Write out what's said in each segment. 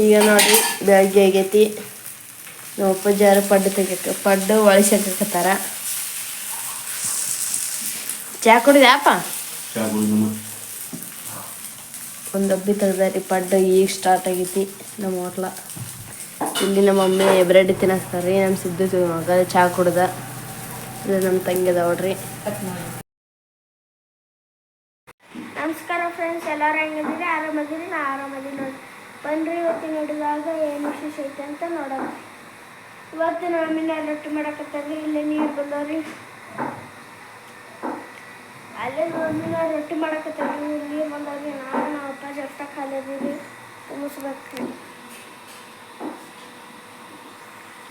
ಈಗ ನೋಡ್ರಿ ಬೆಳಗ್ಗೆ ಆಗೈತಿ ನಮ್ಮ ಅಪ್ಪಾಜಾರು ಪಡ್ಡು ತೆಗಿಯಕ್ಕೆ ಪಡ್ಡು ಒಳಸಕ್ಕತ್ತಾರ ಚಾ ಕುಡಿದ್ಯಾಪ ಒಂದು ಅಬ್ಬಿ ತೆಗ್ದಾರಿ ಪಡ್ಡು ಈಗ ಸ್ಟಾರ್ಟ್ ಆಗೈತಿ ನಮ್ಮ ಹೋಟ್ಲ ಇಲ್ಲಿ ನಮ್ಮ ಮಮ್ಮಿ ಬ್ರೆಡ್ ತಿನ್ನಸ್ತಾರ್ರಿ ನಮ್ಮ ಸಿದ್ದು ಮಗ ಚಾ ಕುಡ್ದ. ಇದು ನಮ್ಮ ತಂಗಿ ಅದಾವ ನೋಡ್ರಿ. ನಮಸ್ಕಾರ ಫ್ರೆಂಡ್ಸ್ ಎಲ್ಲರೂ ಹೆಂಗಿದ್ದೀರಿ? ಆರಾಮದಿರಿ ನಾ ಆರಾಮದಿ ನೋಡಿ ಬನ್ರಿ ಇವತ್ತು ನೋಡಿದಾಗ ಏನು ವಿಶೇಷ ಐತೆ ಅಂತ ನೋಡೋಣ. ಇವತ್ತು ನಮ್ಮಿನ ರೊಟ್ಟಿ ಮಾಡಕತ್ತಾರ್ರಿ ಇಲ್ಲೇ ನೀರು ಬಂದವ್ರಿ ಅಲ್ಲೇ ನಮ್ಮಿನ ರೊಟ್ಟಿ ಮಾಡಕತ್ತಾರ್ರಿ ನೀರು ಬಂದವ್ರಿ ನಾನು ನಮ್ಮ ಅಪ್ಪ ಜಷ್ಟ ಖಾಲಿದೀವಿ ತುಂಬಿಸ್ಬೇಕ್ರಿ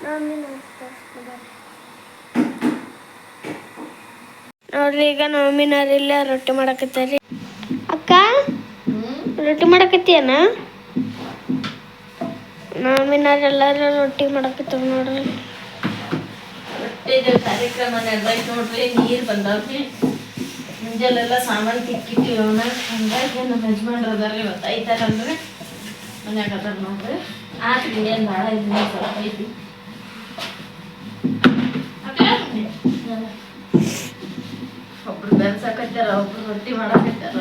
ನಮ್ಮಿನ ನೋಡ್ರಿ ಈಗ ನಮ್ಮಿನವ್ರು ಇಲ್ಲೇ ರೊಟ್ಟಿ ಮಾಡಕತ್ತಾರ್ರಿ ಅಕ್ಕ ರೊಟ್ಟಿ ಮಾಡಕತ್ತೀಯನ? ನಮ್ಮಿನವ್ರೆಲ್ಲರೂ ರೊಟ್ಟಿ ಮಾಡಕತ್ತಾರ ನೋಡ್ರಿ. ರೊಟ್ಟಿದು ಕಾರ್ಯಕ್ರಮ ನಡೆದೈತೆ ನೋಡ್ರಿ ನೀರು ಬಂದವ್ರಿ. ಮುಂಜಾನೆಲ್ಲ ಸಾಮಾನು ತಿಕ್ಕಿಟ್ಟಿವಿ ಅವನ. ಹಂಗಾಗಿ ನಮ್ಮ ಯಜಮಾನ್ರು ಅದಾರ ಇವತ್ತು ಐತಾರಲ್ರಿ. ಮನ್ಯಾಗ ಅದಾರ ನೋಡ್ರಿ. ಆತ್ರಿ ಏನು ಭಾಳ ಐತಿ ಸ್ವಲ್ಪ ಐತಿ. ಒಬ್ರು ಬೆನ್ಸಾಕತ್ತಾರ ಒಬ್ರು ರೊಟ್ಟಿ ಮಾಡಕತ್ತಾರ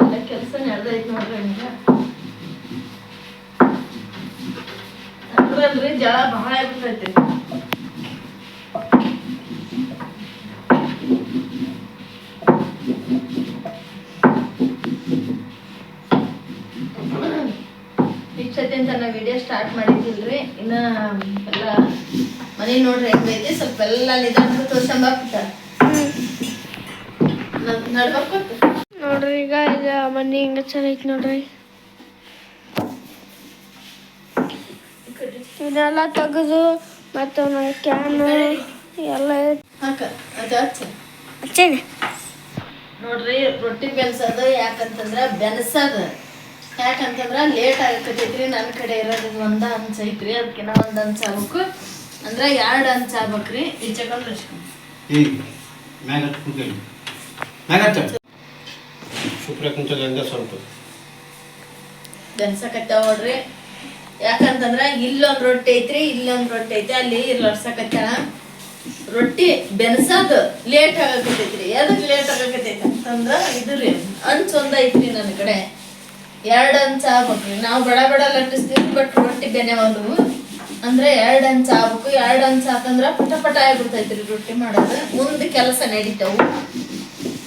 ಎಲ್ಲ ಕೆಲಸ ನಡೆದೈತಿ ನೋಡ್ರಿ ಈಗ ಅದ್ರಲ್ರಿ ಜಳ ಬಹಳ ಆಗ್ಬಿಟ್ಟೈತಿ ಇಷ್ಟೊತ್ತಿ ಅಂತ ನಾ ವಿಡಿಯೋ ಸ್ಟಾರ್ಟ್ ಮಾಡಿದ್ದಿಲ್ರಿ. ಇನ್ನ ಎಲ್ಲ ಮನೆ ನೋಡ್ರಿ ಹೆಂಗೈತಿ ಸ್ವಲ್ಪ ಎಲ್ಲ ನಿಧಾನ ತೋರ್ಸಂಬಾಕ್ಬಿಟ್ಟ ನಡ್ಬಾರ್ಕೊತ ನೋಡ್ರಿ ಈಗ ಈಗ ಮನೆ ಹಿಂಗ ಚೆನ್ನಾಗಿ ನೋಡ್ರಿ. ಇದೆಲ್ಲ ತೆಗೆದು ಮತ್ತು ಕ್ಯಾನ್ ಎಲ್ಲ ಹಾಕ ಅದು ಹಚ್ಚ. ಹಚ್ಚೇನೆ. ನೋಡ್ರಿ ರೊಟ್ಟಿ ಬೆನ್ಸೋದು ಯಾಕಂತಂದ್ರ ಬೆನ್ಸದ. ಯಾಕಂತಂದ್ರ ಲೇಟ್ ಆಗತೈತ್ರಿ ನನ್ನ ಕಡೆ ಇರೋದು ಒಂದ ಅಂಚ ಐತ್ರಿ ಅದಕ್ಕೆ ನಾ ಒಂದ್ ಅಂಚ ಆಗ್ಬೇಕು. ಅಂದ್ರ ಎರಡು ಅಂಚ ಆಗ್ಬೇಕ್ರಿ ಹತ್ತ ಶುಕ್ರ ಸ್ವಲ್ಪ ಬೆನ್ಸಕತ್ತಾವ ನೋಡ್ರಿ. ಯಾಕಂತಂದ್ರ ಇಲ್ಲೊಂದ್ ರೊಟ್ಟಿ ಐತ್ರಿ, ಇಲ್ಲೊಂದ್ ರೊಟ್ಟಿ ಐತಿ ಅಲ್ಲಿ ಲಡ್ಸಕತ್ತ ರೊಟ್ಟಿ ಬೆನ್ಸೋದು ಲೇಟ್ ಆಗಕತ್ತೈತ್ರಿ. ಎದಕ್ ಲೇಟ್ ಆಗಕತ್ತೈತಿ ಅಂತಂದ್ರ ಇದು ರೀ ಹಂಚ್ ಒಂದ್ ಐತ್ರಿ ನನ್ನ ಕಡೆ. ಎರಡ್ ಅಂಚ ಆಗ್ಬೇಕ್ರಿ. ನಾವು ಬಡ ಬಡ ಲಟ್ಟಿಸ್ತೀವಿ ಬಟ್ ರೊಟ್ಟಿ ಬೆನೆವಲ್ಲು ಅಂದ್ರೆ ಎರಡ್ ಅಂಚ ಆಗ್ಬೇಕು. ಎರಡ್ ಅಂಚ ಆತಂದ್ರ ಪಟ ಪಟ ಆಗ್ಬಿಡ್ತೈತ್ರಿ ರೊಟ್ಟಿ ಮಾಡೋದು. ಮುಂದ್ ಕೆಲಸ ನಡೀತಾವು.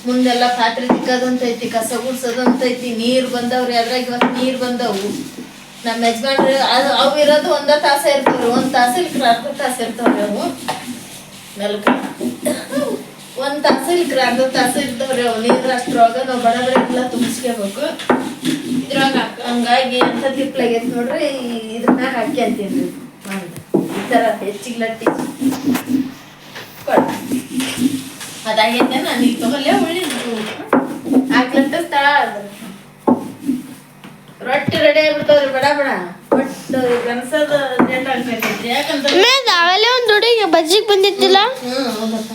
ಮುಂದೆಲ್ಲ ಪಾತ್ರೆ ತಿಕ್ಕದಂತೈತಿ, ಕಸ ಗುಡ್ಸದಂತೈತಿ, ನೀರ್ ಬಂದವ್ರಿ. ಅದ್ರಾಗ ಇವತ್ತು ನೀರ್ ಬಂದವು. ನಮ್ಮ ಯಜಮಾನ್ರು ಅದು ಅವು ಇರೋದು ಒಂದ ತಾಸ ಇರ್ತಾವ್ರಿ ಒಂದ್ ತಾಸ ಇಲ್ಲಿ ಅರ್ಧ ತಾಸ ಇರ್ತಾವ್ರಿ ಅವು. ಮೆಲ್ಕ ಒಂದ್ ತಾಸ ಇಲ್ಲಿ ಅರ್ಧ ತಾಸ ಇರ್ತಾವ್ರಿ ಅವು. ನೀರ್ ಅಷ್ಟ್ರೊಳಗ ನಾವು ಬಡ ಬಡ ಎಲ್ಲ ತುಂಬಿಸ್ಕೋಬೇಕು. ಇದ್ರಾಗ ಹಾಕ್- ಹಂಗಾಗಿ ಅಂತ ತಿಪ್ಲಾಗೈತಿ ನೋಡ್ರಿ ಇದನ್ನ ಹಾಕಿ ಅಂತೀನಿ ಈ ತರ ಹೆಚ್ಚಿಗೆ ಲಟ್ಟಿ. ಅದಾಗೈತೆ ನಾನು ಈಗ ತಗೊಲ್ಲೇ ಉಳಿದ್ರು ಹಾಕ್ಲಂತ ಸ್ಥಳ ಅದು. ರೊಟ್ಟಿ ರೆಡಿ ಆಗ್ಬಿಡ್ತಾವ್ರಿ ಬಡ ಬಡ. ಒಟ್ಟು ಕನ್ಸದ ಲೇಟ್ ಆಗ್ತೈತಿ ಅವೆಲ್ಲ ಒಂದು ಹುಡುಗಿ ಬಜ್ಜಿಗೆ ಬಂದಿತ್ತಿಲ್ಲ ಹ್ಮ್ ಹೌದಪ್ಪ.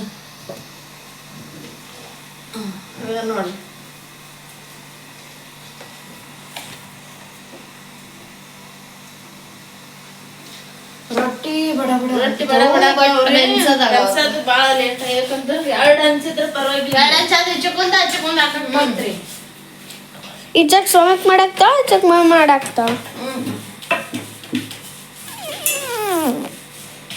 ನೋಡಿ. ರೊಟ್ಟಿ ಬಡ ಬಡ ರೊಟ್ಟಿ ಬಡ ಬಡ ಭಾಳ ಲೇಟ್ ಯಾಕಂದ್ರೆ ಎರಡು ಅನ್ಸಿದ್ರೆ ಪರವಾಗಿಲ್ಲ. ಹಚ್ಕೊಂಡ ಹಚ್ಕೊಂಡ್ ಹಾಕಿ ಈಚಕ್ ಸೋಮಕ್ ಮಾಡಾಕ್ತಾವ ಚಕ್ ಮಾ ಮಾಡಾಕ್ತಾವ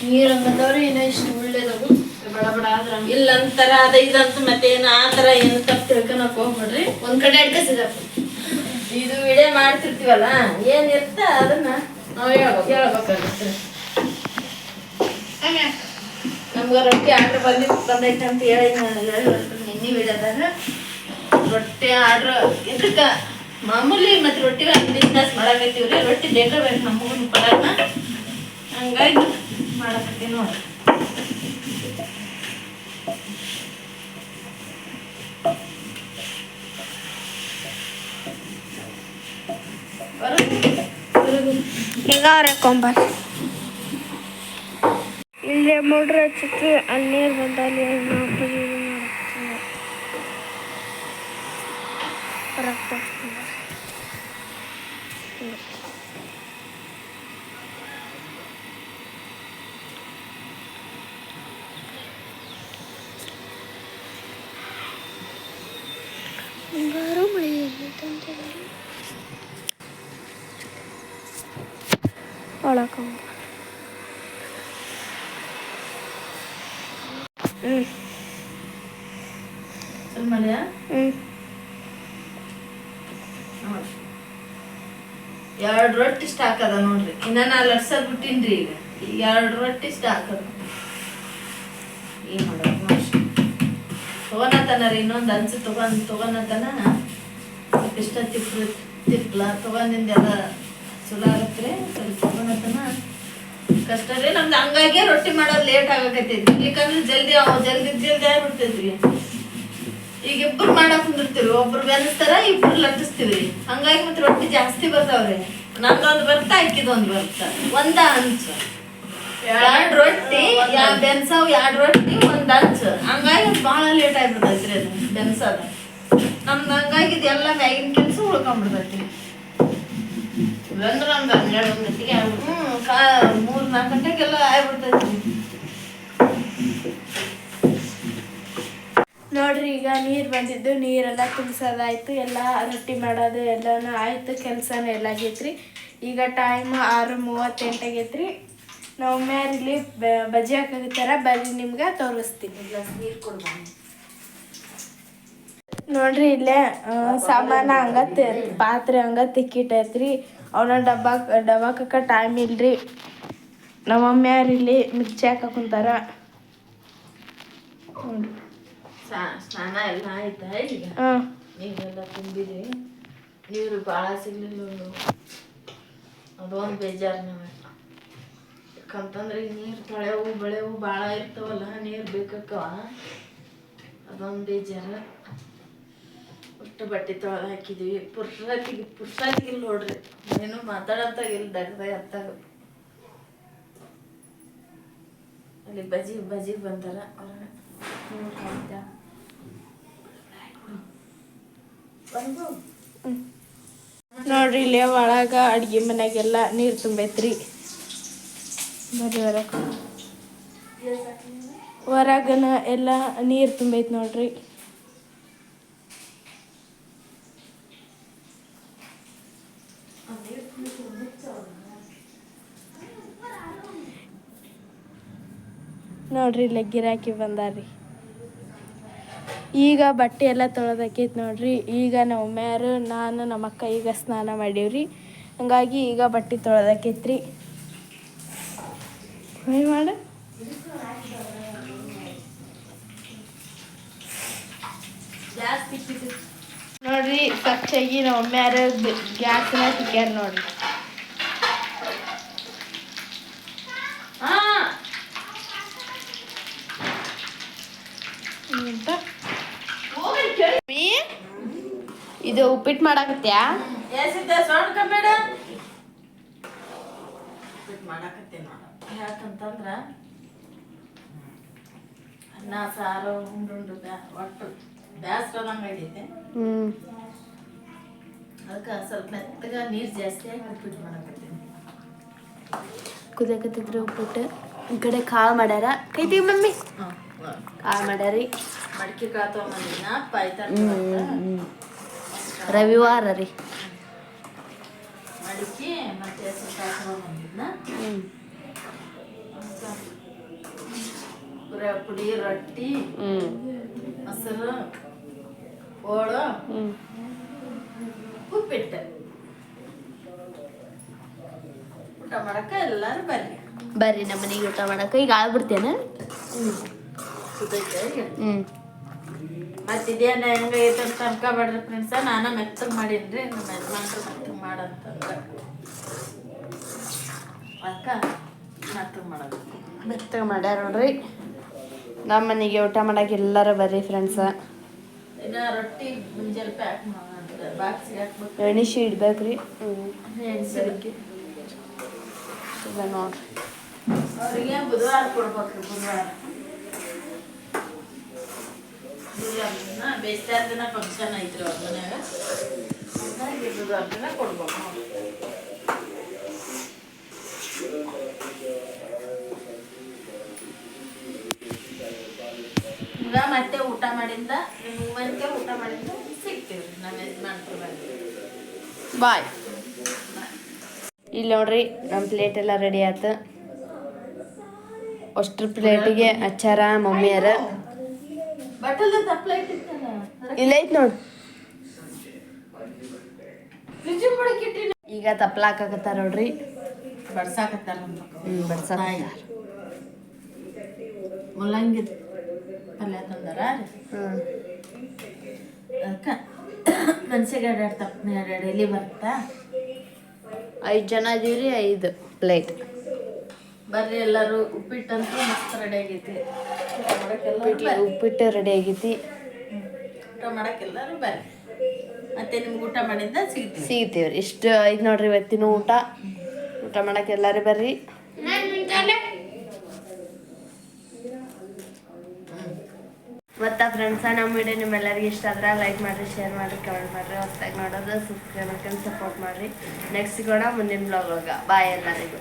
ನೀರು ಇನ್ನ ಇಷ್ಟು ಒಳ್ಳೇದವು ಬಡ ಬಡ ಆದ್ರ ಇಲ್ಲ ಅಂತಾರ ಅದ ಇದಂತ ಮತ್ತೆ ಏನು ಆ ಥರ ಏನು ತಪ್ಪು ತಿಳ್ಕೊಳಕ್ ಹೋಗ್ಬೇಡ್ರಿ. ಒಂದ್ ಕಡೆ ಇದು ವಿಡಿಯೋ ಮಾಡ್ತಿರ್ತೀವಲ್ಲ ಏನ್ ಇರ್ತ ಅದನ್ನ ನಾವು ಹೇಳ್ಬೇಕು ಹೇಳ್ಬೇಕಾಗುತ್ತೆ. ನಮ್ಗೆ ರೊಟ್ಟಿ ಆರ್ಡ್ರ್ ಬಂದಿ ಬಂದೈತೆ ಅಂತ ಹೇಳಿ ಹೇಳಿದ್ರು ನಿನ್ನೆ ವಿಡಿಯೋದಾಗ ರೊಟ್ಟಿ ಆರ್ಡ್ರ್ ಇದಕ್ಕ ಮಾಮೂಲಿ ಮತ್ತೆ ರೊಟ್ಟಿ ಬಿಸ್ನೆಸ್ ಮಾಡಾಕತ್ತೀವ್ರಿ ರೊಟ್ಟಿ ಬೇಕೇ ಬೇಕು ನಮಗೂ ಪದಾರ್ಥ. ಹಂಗಾಗಿ ಮಾಡಕತ್ತೀವಿ ನೋಡ್ರಿ. ಇಲ್ಲಿ ಮೋಟ್ರ್ ಹಚ್ಚಿತ್ತು ಅಲ್ಲಿ ಬಂದಲ್ಲಿ ನಮ್ಮ Bak bak. Evet. Baru beli Hmm. Eh. baru. dia. Hmm. ಎರಡು ರೊಟ್ಟಿ ಸ್ಟಾಕ್ ಅದ ನೋಡ್ರಿ. ಇನ್ನ ನಾ ಲಟ್ಸದ್ ಬಿಟ್ಟಿನ್ರಿ ಈಗ. ಈಗ ಎರಡು ರೊಟ್ಟಿ ಸ್ಟಾಕ್ ಅದ. ಏನ್ ಮಾಡೋದು ರೀ ಇನ್ನೊಂದು ಹಂಚು ತಗೊಂಡ್, ತಗೋನತನ ಇಷ್ಟ ತಿಪ್ಪ ತಿಪ್ಲ ತಗೊಂಡಿಂದೆಲ್ಲ ಚಲೋ ಆಗತ್ರಿ ಸ್ವಲ್ಪ ತಗೊಂಡತನ ಕಷ್ಟ ರೀ ನಮ್ದು ಹಂಗಾಗಿ ರೊಟ್ಟಿ ಮಾಡೋದು ಲೇಟ್ ಆಗಕತ್ತೈತಿ ಇಲ್ಲಿಕಂದ್ರೆ ಜಲ್ದಿ ಅವ್ ಜಲ್ದಿ ಜಲ್ದಿ ಆಗ್ಬಿಡ್ತೈತ್ರಿ. ಈಗ ಇಬ್ರು ಮಾಡಕ್ ಕುಂದಿರ್ತೀವಿ ಒಬ್ರು ಬೆನ್ಸ್ತಾರ, ಇಬ್ರು ಲಟ್ಟಿಸ್ತೀವ್ರಿ. ಹಂಗಾಗಿ ಮತ್ತೆ ರೊಟ್ಟಿ ಜಾಸ್ತಿ ಬರ್ತಾವ್ರಿ. ನಂದೊಂದು ಬರ್ತಾ ಅಕ್ಕಿದೊಂದು ಬರ್ತಾ. ಒಂದ ಹಂಚು ಎರಡು ರೊಟ್ಟಿ ಬೆನ್ಸಾವ್ ಎರಡ್ ರೊಟ್ಟಿ ಒಂದು ಹಂಚು ಹಂಗಾಗಿ ಭಾಳ ಲೇಟ್ ಆಗ್ಬಿಡ್ತೈತ್ರಿ ಅದು ಬೆನ್ಸದ. ನಮ್ದು ಹಂಗಾಗಿ ಎಲ್ಲ ಮ್ಯಾಗಿನ ಕೆಲಸ ಉಳ್ಕೊಂಡ್ಬಿಡ್ತೈತಿ ಅಂದ್ರೆ ನಮ್ದು ಹನ್ನೆರಡು ಗಂಟೆಗೆ ಹ್ಞೂ ಕಾ ಮೂರು ನಾಲ್ಕು ಗಂಟೆಗೆಲ್ಲ ಆಗ್ಬಿಡ್ತೈತಿ ನೋಡ್ರಿ ಈಗ ನೀರು ಬಂದಿದ್ದು ನೀರೆಲ್ಲ ತುಂಬಿಸೋದಾಯ್ತು ಎಲ್ಲ ರೊಟ್ಟಿ ಮಾಡೋದು ಎಲ್ಲನೂ ಆಯಿತು ಕೆಲಸನೂ ಎಲ್ಲ ಆಗೈತ್ರಿ. ಈಗ ಟೈಮ್ ಆರು ಮೂವತ್ತೆಂಟಾಗೈತ್ರಿ. ನಾವು ಮ್ಯಾರಿಲಿ ಇಲ್ಲಿ ಬ- ಬಜ್ಜಿ ಹಾಕೋಗಿತ್ತಾರ ಬರ್ರಿ ನಿಮ್ಗೆ ತೋರಿಸ್ತೀನಿ. ನೀರು ಕೊಡ್ಬೋದು ನೋಡ್ರಿ ಇಲ್ಲೇ ಸಾಮಾನ ಹಂಗ ಪಾತ್ರೆ ಹಂಗ ತಿಕ್ಕಿಟ್ಟೈತ್ರಿ. ಅವನ ಡಬ್ಬ ಡಬ್ಬಾಕ ಟೈಮ್ ಇಲ್ರಿ. ನಮ್ಮ ಮಮ್ಮಿಯಾರು ಇಲ್ಲಿ ಮಿರ್ಚಿ ಹಾಕ ಕುಂತಾರ. ನೋಡ್ರಿ. ಸ್ನಾನ ಎಲ್ಲ ಆಯ್ತಾ ಈಗ? ಹಾಂ ನೀರೆಲ್ಲ ತುಂಬಿರಿ ನೀರು ಭಾಳ ಸಿಗ್ಲಿಲ್ಲ ಅದೊಂದು ಬೇಜಾರು ನಮಗೆ. ಯಾಕಂತಂದ್ರೆ ನೀರು ತೊಳೆವು ಬೆಳೆವು ಭಾಳ ಇರ್ತಾವಲ್ಲ ನೀರು ಬೇಕಕ್ಕವ ಅದೊಂದು ಬೇಜಾರು. ಒಟ್ಟು ಬಟ್ಟೆ ತೊಳೆದು ಹಾಕಿದ್ವಿ. ಪುರ್ಸತಿಗೆ ಪುರ್ಸತಿಗೆ ಇಲ್ಲಿ ನೋಡ್ರಿ ಏನು ಮಾತಾಡಂತ ದಗ್ದ ಅತ್ತಾಗ ಅಲ್ಲಿ ಬಜಿ ಬಜಿ ಬಂದಾರ. ಹೊರಗೆ ನೋಡ್ರಿ ಇಲ್ಲೇ ಒಳಗ ಅಡ್ಗೆ ಮನೆಗೆಲ್ಲ ನೀರು ತುಂಬೈತ್ರಿ. ಹೊರಗನ ಎಲ್ಲ ನೀರು ತುಂಬೈತಿ ನೋಡ್ರಿ. ನೋಡ್ರಿ ಇಲ್ಲೇ ಗಿರಾಕಿ ಬಂದಾರ್ರಿ. ಈಗ ಬಟ್ಟೆ ಎಲ್ಲ ತೊಳೆದಾಕೈತಿ ನೋಡ್ರಿ. ಈಗ ನಮ್ಮ ಮ್ಯಾರು ನಾನು ನಮ್ಮ ಅಕ್ಕ ಈಗ ಸ್ನಾನ ಮಾಡೀವ್ರಿ. ಹಂಗಾಗಿ ಈಗ ಬಟ್ಟೆ ತೊಳೆದಾಕೈತ್ರಿ ಮಾಡ? ನೋಡ್ರಿ, ಸ್ವಚ್ಛಾಗಿ ನಮ್ಮ ಮ್ಯಾರ ಗ್ಯಾಸ್ನ ತಿಕ್ಕ್ಯಾರ ನೋಡ್ರಿ ಹಾ ಅಂತ ಇದು ಉಪ್ಪಿಟ್ಟು ಮಾಡಾಕತ್ಯಾ ಯಾಕಂತಂದ್ರ ಅನ್ನ ಸಾರು ಉಂಡು ಒಟ್ಟು ಬ್ಯಾಸ್ರದಂಗ ಆಗೈತೆ. ಹ್ಮ್. ಅದಕ್ಕೆ ಸ್ವಲ್ಪ ಮೆತ್ತಗ ನೀರು ಜಾಸ್ತಿ ಆಗಿ ಉಪ್ಪಿಟ್ಟು ಮಾಡಾಕತ್ತೀನಿ. ಕುದಿಯಾಕತ್ತಿದ್ರು ಉಪ್ಪಿಟ್ಟು. ಈ ಕಡೆ ಕಾಳು ಮಾಡ್ಯಾರ. ಕೈತಿ ಮಮ್ಮಿ. ಕಾಳು ಮಾಡ್ಯಾರಿ. ಮಡಿಕೆ ಕಾಳು ತೊಗೊಂಬಂದಿನ ಪಾಯ್ತಾನ ರವಿವಾರ ರೀ. ಮಡಿಕೆ ಮತ್ತೆ ಹೆಸರು ಕಾಳು ತೊಗೊಂಬಂದಿದ್ನ ಹ್ಮ್. ಪುರ ಪುಡಿ ರೊಟ್ಟಿ ಹ್ಮ್. ಮೊಸರು ಹೋಳು ಹ್ಮ್. ಉಪ್ಪಿಟ್ಟು. ಊಟ ಮಾಡಕ್ಕ ಎಲ್ಲಾರು ಬರ್ರಿ. ಬರ್ರಿ ನಮ್ಮ ಮನೆಗೆ ಊಟ ಮಾಡಕ ಈಗ ಆಳ್ಬಿಡ್ತೇನೆ? ಸುದೈತೆ ಈಗ? ಹ್ಮ್. ಮತ್ತೆ ಇದೇನ ಹೆಂಗ ಐತೆ ಅಂತ ಅನ್ಕೋಬೇಡ್ರಿ ಫ್ರೆಂಡ್ಸ ನಾನು ಮೆತ್ತಗೆ ಮಾಡೀನ್ರಿ ನಮ್ಮ ಯಜಮಾನ್ರು ಮೆತ್ತಗೆ ಮಾಡಂತಂದ್ರೆ. ಅಕ್ಕ ಮೆತ್ತಗೆ ಮಾಡೋದು ಮೆತ್ತಗೆ ಮಾಡ್ಯಾರ ನೋಡ್ರಿ. ನಮ್ಮ ಮನೆಗೆ ಊಟ ಮಾಡಕ್ಕೆ ಎಲ್ಲರೂ ಬರ್ರಿ ಫ್ರೆಂಡ್ಸ ರೊಟ್ಟಿ ಮುಂಜಾನೆ ಪ್ಯಾಕ್ ಮಾಡೋಣ ಬಾಕ್ಸಿಗೆ ಹಾಕ್ಬೇಕು. ಎಣಿಸಿ ಇಡ್ಬೇಕ್ರಿ. ಎಣ್ಸಿಕ್ಕೆ ಈಗ ನೋಡ್ರಿ. ಅವ್ರಿಗೆ ಬುಧವಾರ ಕೊಡ್ಬೇಕ್ರಿ ಬುಧವಾರ. ಫಂಕ್ಷನ್ ಐತ್ರಿ ಮತ್ತೆ ಊಟ ಮಾಡಿಂದ ನಿಮ್ಗೆ ಊಟ ಮಾಡಿಂದ ಸಿಗ್ತೀವಿ. ಬಾಯ್. ಇಲ್ಲಿ ನೋಡ್ರಿ ನಮ್ಮ ಪ್ಲೇಟ್ ಎಲ್ಲ ರೆಡಿ ಆಯ್ತು. ಅಷ್ಟು ಪ್ಲೇಟಿಗೆ ಅಚ್ಚಾರ, ಮಮ್ಮಿಯರ. ಇಲ್ಲ ಐತ್ ನೋಡು. ಈಗ ತಪ್ಲ ಹಾಕಕತ್ತಾರ ನೋಡ್ರಿ ಬಡ್ಸಾಕತ್ತಾರ ಬಡ್ಸಾಕ ಮುಲ್ಲಂಗಿ ಪಲ್ಯ ತಂದಾರ ಅದಕ್ಕೆ ಮನ್ಸಿಗೆ ಎರಡೆರಡು ತಪ್ಪನೆ ಎರಡು ಎಲೆ ಬರುತ್ತಾ? ಐದು ಜನ ಇದೀವ್ರಿ ಐದು ಪ್ಲೇಟ್ ಬರ್ರಿ ಎಲ್ಲರೂ ಉಪ್ಪಿಟ್ಟಂತೂ ಮಸ್ತ್ ರೆಡಿ ಆಗೈತಿ. ಉಪ್ಪಿಟ್ಟು ರೆಡಿ ಆಗೈತಿ ಊಟ ಬರ್ರಿ. ಮತ್ತೆ ನಿಮ್ಗೆ ಊಟ ಮಾಡಿಂದ ಸಿಗ್ತೀವಿ. ಸಿಗ್ತೀವ್ರಿ ಇಷ್ಟು ಐದು ನೋಡ್ರಿ ಇವತ್ತಿನ ಊಟ. ಊಟ ಮಾಡಕ್ಕೆ ಎಲ್ಲಾರು ಬರ್ರಿ. ಮತ್ತೆ ಫ್ರೆಂಡ್ಸ ನಮ್ಮ ವಿಡಿಯೋ ನಿಮ್ಮೆಲ್ಲರಿಗೂ ಇಷ್ಟ ಆದ್ರೆ ಲೈಕ್ ಮಾಡಿರಿ ಶೇರ್ ಮಾಡಿ ಕಮೆಂಟ್ ಮಾಡಿರಿ. ಹೊಸ್ದಾಗಿ ನೋಡೋದು ಸಬ್ಸ್ಕ್ರೈಬ್ ಮಾಡ್ಕೊಂಡು ಸಪೋರ್ಟ್ ಮಾಡಿರಿ. ನೆಕ್ಸ್ಟ್ ಕೂಡ ಮುಂದಿನ ಬ್ಲಾಗ್ ಹೋಗ ಬಾಯ್ ಎಲ್ಲರಿಗೂ.